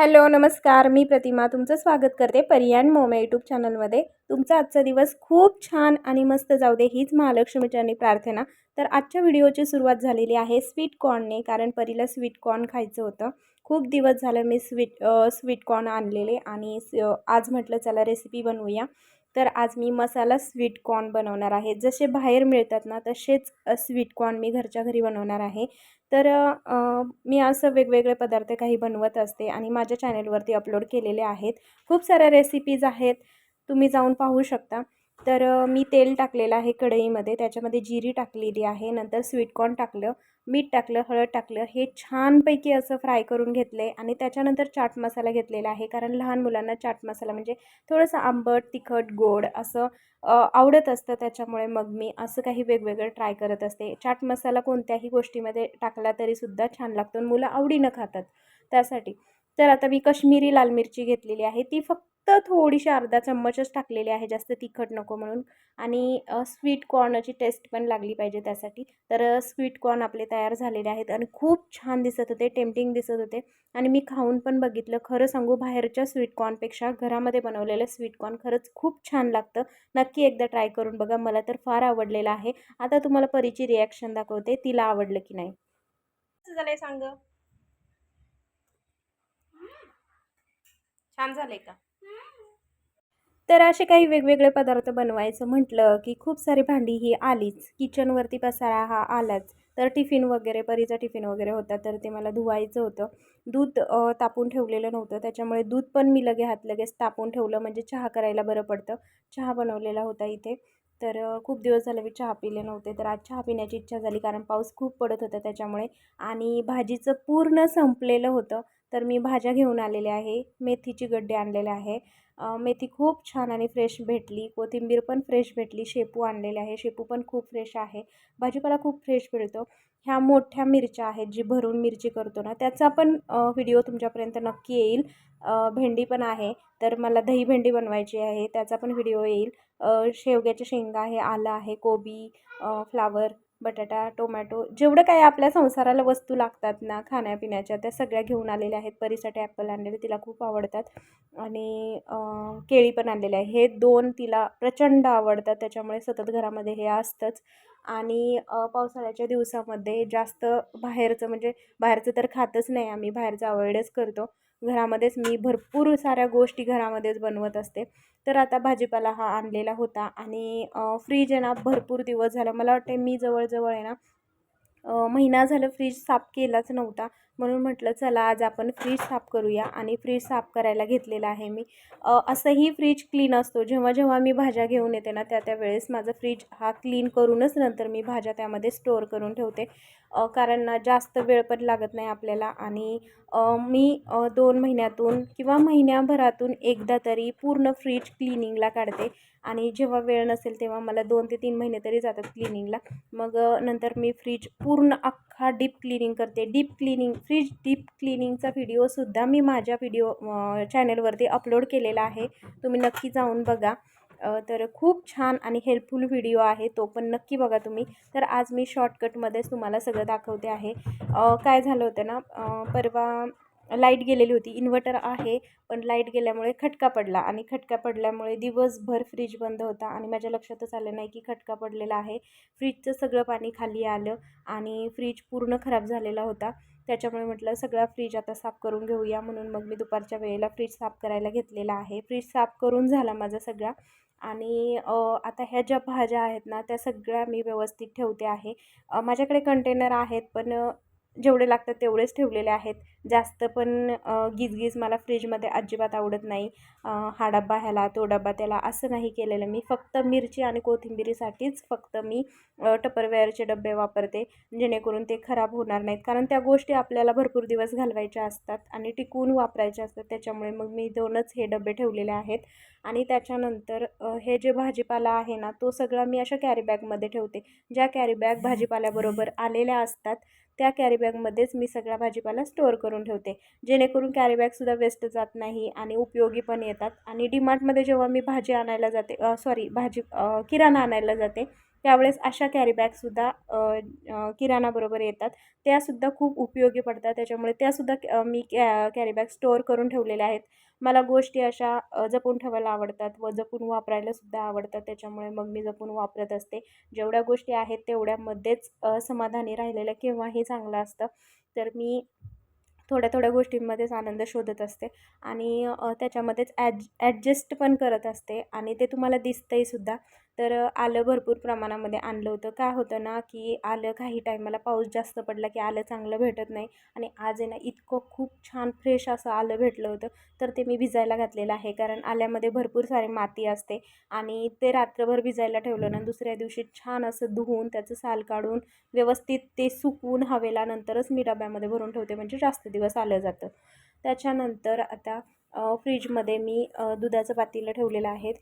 Hello नमस्कार. मी प्रतिमा तुमचं स्वागत करते परियाण मोमे यूट्यूब चॅनलमध्ये तुमचा आजचा दिवस खूप छान आणि मस्त जाऊ दे हीच महालक्ष्मीचरणी प्रार्थना. तर आजच्या व्हिडिओची सुरुवात झालेली आहे स्वीट कॉर्नने कारण परीला स्वीट कॉर्न खायचं होतं. खूप दिवस झालं मी स्वीट स्वीट कॉर्न आणलेले आणि आज म्हटलं चला रेसिपी बनवूया. तर आज मी मसाला स्वीट कॉर्न बनवणार आहे. जसे बाहेर मिळतात ना तसेच स्वीट कॉर्न मी घरच्या घरी बनवणार आहे. तर मी असं वेगवेगळे पदार्थ काही बनवत असते आणि माझ्या चॅनलवरती अपलोड केलेले आहेत. खूप साऱ्या रेसिपीज आहेत. तुम्ही जाऊन पाहू शकता. तर मी तेल टाकलेलं आहे कढईमध्ये. त्याच्यामध्ये जिरी टाकलेली आहे. नंतर स्वीटकॉर्न टाकलं मीठ टाकलं हळद टाकलं. हे छानपैकी असं फ्राय करून घेतले आणि त्याच्यानंतर चाट मसाला घेतलेला आहे. कारण लहान मुलांना चाट मसाला म्हणजे थोडंसं आंबट तिखट गोड असं आवडत असतं. त्याच्यामुळे मग मी असं काही वेगवेगळं ट्राय करत असते. चाट मसाला कोणत्याही गोष्टीमध्ये टाकला तरीसुद्धा छान लागतो आणि मुलं आवडीनं खातात त्यासाठी. तर आता मी कश्मीरी लाल मिरची घेतलेली आहे. ती फक्त थोडीशी अर्धा चम्मचच टाकलेली आहे. जास्त तिखट नको म्हणून. आणि स्वीट कॉर्नची टेस्ट पण लागली पाहिजे त्यासाठी. तर स्वीट कॉर्न आपले तयार झालेले आहेत आणि खूप छान दिसत होते. टेम्पटिंग दिसत होते. आणि मी खाऊन पण बघितलं. खरं सांगू बाहेरच्या स्वीट कॉर्नपेक्षा घरामध्ये बनवलेलं स्वीट कॉर्न खरंच खूप छान लागतं. नक्की एकदा ट्राय करून बघा. मला तर फार आवडलेलं आहे. आता तुम्हाला परीची रिॲक्शन दाखवते. तिला आवडलं की नाही. कसं आहे सांग? छान झाले का? तर असे काही वेगवेगळे पदार्थ बनवायचं म्हटलं की खूप सारी भांडी ही आलीच. किचनवरती पसारा हा आलाच. तर टिफिन वगैरे परीचा टिफिन वगैरे होता तर ते मला धुवायचं होतं. दूध तापून ठेवलेलं नव्हतं. त्याच्यामुळे दूध पण मी लगे हात लगेच तापून ठेवलं म्हणजे चहा करायला बरं पडतं. चहा बनवलेला होता इथे. तर खूप दिवस झाले मी चहा पिले नव्हते. तर आज चहा पिण्याची इच्छा झाली कारण पाऊस खूप पडत होता त्याच्यामुळे. आणि भाजीचं पूर्ण संपलेलं होतं. तर मी भाज्या घेऊन आलेले आहे मेथीची गड्डे आणलेले आहे. मेथी खूप छान आणि फ्रेश भेटली कोथिंबीर पण फ्रेश भेटली शेपू आणलेले आहे शेपू पण खूप फ्रेश आहे. भाजीपाला खूप फ्रेश मिळतो. ह्या मोठ्या मिरच्या आहेत जी भरून मिरची करतो ना त्याचा पण व्हिडिओ तुमच्यापर्यंत नक्की येईल. भेंडी पण आहे तर मला दही भेंडी बनवायची आहे त्याचा पण व्हिडिओ येईल. शेवग्याचे शेवग्याच्या शेंगा आहे आलं आहे कोबी फ्लावर बटाटा टोमॅटो जेवढं काय आपल्या संसाराला वस्तू लागतात ना खाण्यापिण्याच्या त्या सगळ्या घेऊन आलेल्या आहेत. परीसाठी ॲपल आणलेले तिला खूप आवडतात. आणि केळी पण आणलेले आहे. हे दोन तिला प्रचंड आवडतात. त्याच्यामुळे सतत घरामध्ये हे असतंच. आणि पावसाळ्याच्या दिवसामध्ये जास्त बाहेरचं म्हणजे बाहेरचं तर खातच नाही आम्ही. बाहेरचं अवॉइडच करतो. घरामध्येच मी भरपूर साऱ्या गोष्टी घरामध्येच बनवत असते. तर आता भाजीपाला हा आणलेला होता आणि फ्रीज आहे ना भरपूर दिवस झाला. मला वाटते मी जवळजवळ आहे ना महिना झालं फ्रीज साफ केलाच नव्हता. म्हणून म्हटलं चला आज आपण फ्रीज साफ करूया आणि फ्रीज साफ करायला घेतलेला आहे मी. असंही फ्रीज क्लीन असतो. जेव्हा जेव्हा मी भाज्या घेऊन येते ना त्या त्या वेळेस फ्रीज हा क्लीन करूनच नंतर मी भाज्या त्यामध्ये स्टोअर करून ठेवते. कारण जास्त वेळ पण लागत नाही आपल्याला आणि मी दोन महिन्यातून किंवा महिन्याभरातून एकदा तरी पूर्ण फ्रीज क्लिनिंगला काढते. आणि जेव्हा वेळ नसेल तेव्हा मला दोन ते तीन महिने तरी जातात क्लिनिंगला. मग नंतर मी फ्रीज पूर्ण अख्खा डीप क्लिनिंग करते. डीप क्लिनिंग फ्रीज डीप क्लिनिंगचा व्हिडिओसुद्धा मी माझ्या व्हिडिओ चॅनलवरती अपलोड केलेला आहे. तुम्ही नक्की जाऊन बघा. तर खूप छान आणि हेल्पफुल व्हिडिओ आहे. तो पण नक्की बघा तुम्ही. तर आज मी शॉर्टकटमध्येच तुम्हाला सगळं दाखवते आहे. काय झालं होतं ना? परवा लाइट गेलेली होती. इन्व्हर्टर आहे पण लाइट गेल्यामुळे खटका पडला आणि खटका पडल्यामुळे दिवसभर फ्रीज बंद होता आणि माझ्या लक्षातच आलं नाही की खटका पडलेला आहे. फ्रीजचं सगळं पाणी खाली आलं आणि फ्रीज पूर्ण खराब झालेला होता. त्याच्यामुळे म्हटलं सगळा फ्रीज आता साफ करून घेऊया. म्हणून मग मी दुपारच्या वेळेला फ्रीज साफ करायला घेतलेला आहे. फ्रीज साफ करून झाला माझा सगळा. आणि आता ह्या ज्या भाज्या आहेत ना त्या सगळ्या मी व्यवस्थित ठेवते आहे. माझ्याकडे कंटेनर आहेत पण जेवढे लागतात तेवढेच ठेवलेले आहेत. जास्त पण गीजगीज मला फ्रीजमध्ये अजिबात आवडत नाही. हा डब्बा ह्याला तो डब्बा त्याला असं नाही केलेलं. मी फक्त मिरची आणि कोथिंबिरीसाठीच फक्त मी टपरवेअरचे डबे वापरते जेणेकरून ते खराब होणार नाहीत. कारण त्या गोष्टी आपल्याला भरपूर दिवस घालवायच्या असतात आणि टिकून वापरायच्या असतात. त्याच्यामुळे मग मी दोनच हे डबे ठेवलेले आहेत. आणि त्याच्यानंतर हे जे भाजीपाला आहे ना तो सगळा मी अशा कॅरीबॅगमध्ये ठेवते. ज्या कॅरीबॅग भाजीपाल्याबरोबर आलेल्या असतात त्या कॅरीबॅगमध्येच मी सगळा भाजीपाला स्टोअर करून ठेवते. जेणेकरून कॅरीबॅगसुद्धा वेस्ट जात नाही आणि उपयोगी पण येतात. आणि डीमार्टमध्ये जेव्हा मी भाजी आणायला जाते सॉरी भाजी किराणा आणायला जाते त्यावेळेस अशा कॅरीबॅगसुद्धा किराणाबरोबर येतात. त्यासुद्धा खूप उपयोगी पडतात. त्याच्यामुळे त्यासुद्धा मी कॅ कॅरीबॅग स्टोअर करून ठेवलेल्या आहेत. मला गोष्टी अशा जपून ठेवायला आवडतात व जपून वापरायलासुद्धा आवडतात. त्याच्यामुळे मग मी जपून वापरत असते. जेवढ्या गोष्टी आहेत तेवढ्यामध्येच समाधानी राहिलेलं केव्हाही चांगलं असतं. तर मी थोड्या थोड्या गोष्टींमध्येच आनंद शोधत असते आणि त्याच्यामध्येच ॲज ॲडजस्ट पण करत असते आणि ते तुम्हाला दिसतंही सुद्धा. तर आलं भरपूर प्रमाणामध्ये आणलं होतं. काय होतं ना की आलं काही टायमाला पाऊस जास्त पडला की आलं चांगलं भेटत नाही. आणि आज आहे ना इतकं खूप छान फ्रेश असं आलं भेटलं होतं. तर ते मी भिजायला घातलेलं आहे. कारण आल्यामध्ये भरपूर सारी माती असते. आणि ते रात्रभर भिजायला ठेवलं ना दुसऱ्या दिवशी छान असं धुवून त्याचं साल काढून व्यवस्थित ते सुकवून हवेला नंतरच मी डब्यामध्ये भरून ठेवते. म्हणजे जास्त दिवस आलं जातं. त्याच्यानंतर आता फ्रीजमध्ये मी दुधाचं पातेलं ठेवलेलं आहे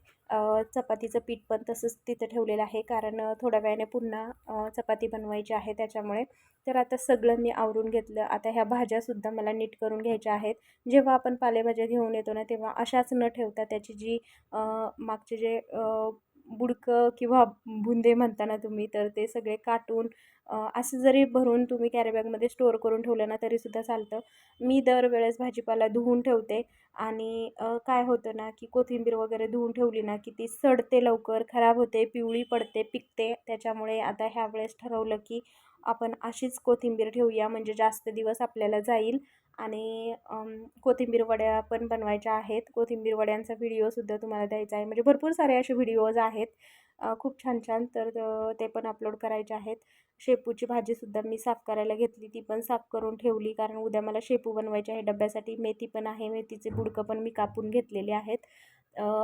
चपातीचं पीठ पण तसंच तिथं ठेवलेलं आहे. कारण थोड्या वेळाने पुन्हा चपाती बनवायची आहे त्याच्यामुळे. तर आता सगळं मी आवरून घेतलं. आता ह्या भाज्यासुद्धा मला नीट करून घ्यायच्या आहेत. जेव्हा आपण पालेभाज्या घेऊन येतो ना तेव्हा अशाच न ठेवता त्याची जी मागचे जे बुडकं किंवा बुंदे म्हणताना तुम्ही तर ते सगळे काटून असं जरी भरून तुम्ही कॅरीबॅगमध्ये स्टोअर करून ठेवलं ना तरीसुद्धा चालतं. मी दरवेळेस भाजीपाला धुवून ठेवते आणि काय होतं ना की कोथिंबीर वगैरे धुवून ठेवली ना की ती सडते लवकर खराब होते पिवळी पडते पिकते. त्याच्यामुळे आता ह्या वेळेस ठरवलं की आपण अशीच कोथिंबीर ठेवूया म्हणजे जास्त दिवस आपल्याला जाईल. आणि कोथिंबीर वड्या पण बनवायच्या आहेत. कोथिंबीर वड्यांचा व्हिडिओसुद्धा तुम्हाला द्यायचा आहे. म्हणजे भरपूर सारे असे व्हिडिओज आहेत. खूप छान छान. तर ते पण अपलोड करायचे आहेत. शेपूची भाजीसुद्धा मी साफ करायला घेतली. ती पण साफ करून ठेवली. कारण उद्या मला शेपू बनवायची आहे. डब्यासाठी मेथी पण आहे. मेथीचे बुडकं पण मी कापून घेतलेले आहेत.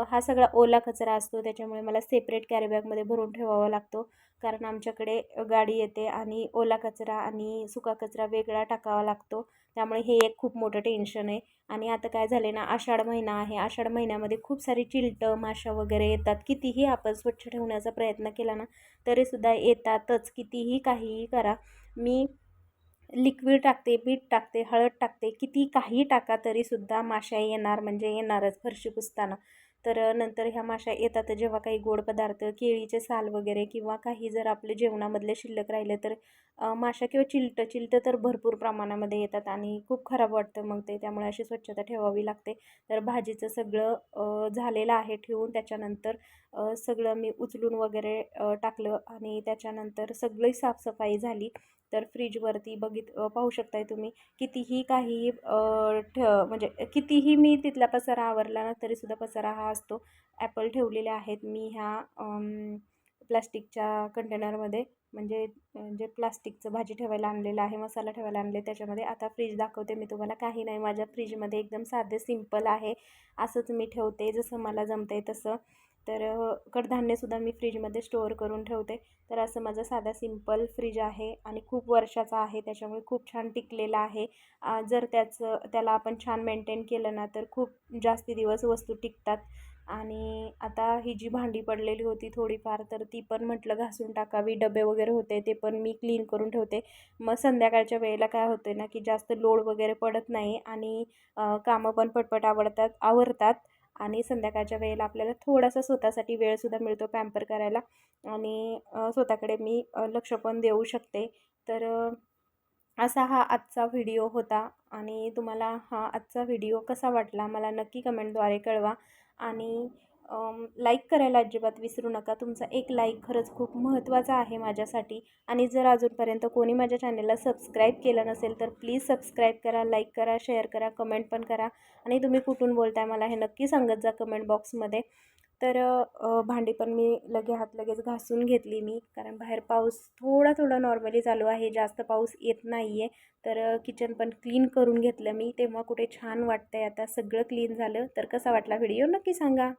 हा सगळा ओला कचरा असतो. त्याच्यामुळे मला सेपरेट कॅरीबॅगमध्ये भरून ठेवावा लागतो. कारण आमच्याकडे गाडी येते आणि ओला कचरा आणि सुका कचरा वेगळा टाकावा लागतो. त्यामुळे हे एक खूप मोठं टेन्शन आहे. आणि आता काय झाले ना आषाढ महिना आहे. आषाढ महिन्यामध्ये खूप सारी चिलटं माशा वगैरे येतात. कितीही आपण स्वच्छ ठेवण्याचा प्रयत्न केला ना तरीसुद्धा येतातच. कितीही काहीही करा. मी लिक्विड टाकते बीट टाकते हळद टाकते किती काही टाका तरीसुद्धा माशा येणार म्हणजे येणारच फरशी पुसताना. तर नंतर ह्या माशा येतात जेव्हा काही गोड पदार्थ केळीचे साल वगैरे किंवा काही जर आपले जेवणामधले शिल्लक राहिले तर माशा किंवा चिलटं चिलटं तर भरपूर प्रमाणामध्ये येतात आणि खूप खराब वाटतं मग ते. त्यामुळे अशी स्वच्छता ठेवावी लागते. तर भाजीचं सगळं झालेलं आहे ठेवून त्याच्यानंतर सगळं मी उचलून वगैरे टाकलं आणि त्याच्यानंतर सगळी साफसफाई झाली. तर फ्रीजवरती बघित पाहू शकताय तुम्ही. कितीही काहीही ठ म्हणजे कितीही मी तिथला पसारा आवरला ना तरीसुद्धा पसारा हा असतो. ॲपल ठेवलेले आहेत मी ह्या प्लास्टिकच्या कंटेनरमध्ये म्हणजे जे प्लास्टिकचं भाजी ठेवायला आणलेलं आहे मसाला ठेवायला आणले त्याच्यामध्ये आता फ्रीज दाखवते मी तुम्हाला. काही नाही माझ्या फ्रीजमध्ये एकदम साधे सिंपल आहे. असंच मी ठेवते जसं मला जमतं आहे तसं. तर कडधान्यसुद्धा मी फ्रीजमध्ये स्टोअर करून ठेवते. तर असं माझं साधा सिंपल फ्रीज आहे आणि खूप वर्षाचा आहे त्याच्यामुळे खूप छान टिकलेला आहे. जर त्याचं त्याला आपण छान मेंटेन केलं ना तर खूप जास्ती दिवस वस्तू टिकतात. आणि आता ही जी भांडी पडलेली होती थोडीफार तर ती पण म्हटलं घासून टाकावी. डबे वगैरे होते ते पण मी क्लीन करून ठेवते. मग संध्याकाळच्या वेळेला काय होतं ना की जास्त लोड वगैरे पडत नाही आणि कामं पण पटपट आवडतात आवरतात. आणि संध्याकाळच्या वेळेला आपल्याला थोडासा स्वतःसाठी वेळसुद्धा मिळतो पॅम्पर करायला. आणि स्वतःकडे मी लक्ष पण देऊ शकते. तर असा हा आजचा व्हिडिओ होता. आणि तुम्हाला हा आजचा व्हिडिओ कसा वाटला मला नक्की कमेंटद्वारे कळवा. आणि लाईक करायला अजिबात विसरू नका. तुमचा एक लाईक खरंच खूप महत्त्वाचा आहे माझ्यासाठी. आणि जर अजूनपर्यंत कोणी माझ्या चॅनलला सबस्क्राईब केलं नसेल तर प्लीज सबस्क्राईब करा लाईक करा शेअर करा कमेंट पण करा. आणि तुम्ही कुठून बोलताय मला हे नक्की सांगत जा कमेंट बॉक्समध्ये तर भांडी पण मी लगे हात लगेच घासून घेतली मी. कारण बाहेर पाऊस थोडा थोडा नॉर्मली चालू आहे. जास्त पाऊस येत नाही आहे तर किचन पण क्लीन करून घेतलं मी. तेव्हा कुठे छान वाटतंय आता. सगळं क्लीन झालं. तर कसा वाटला व्हिडिओ नक्की सांगा.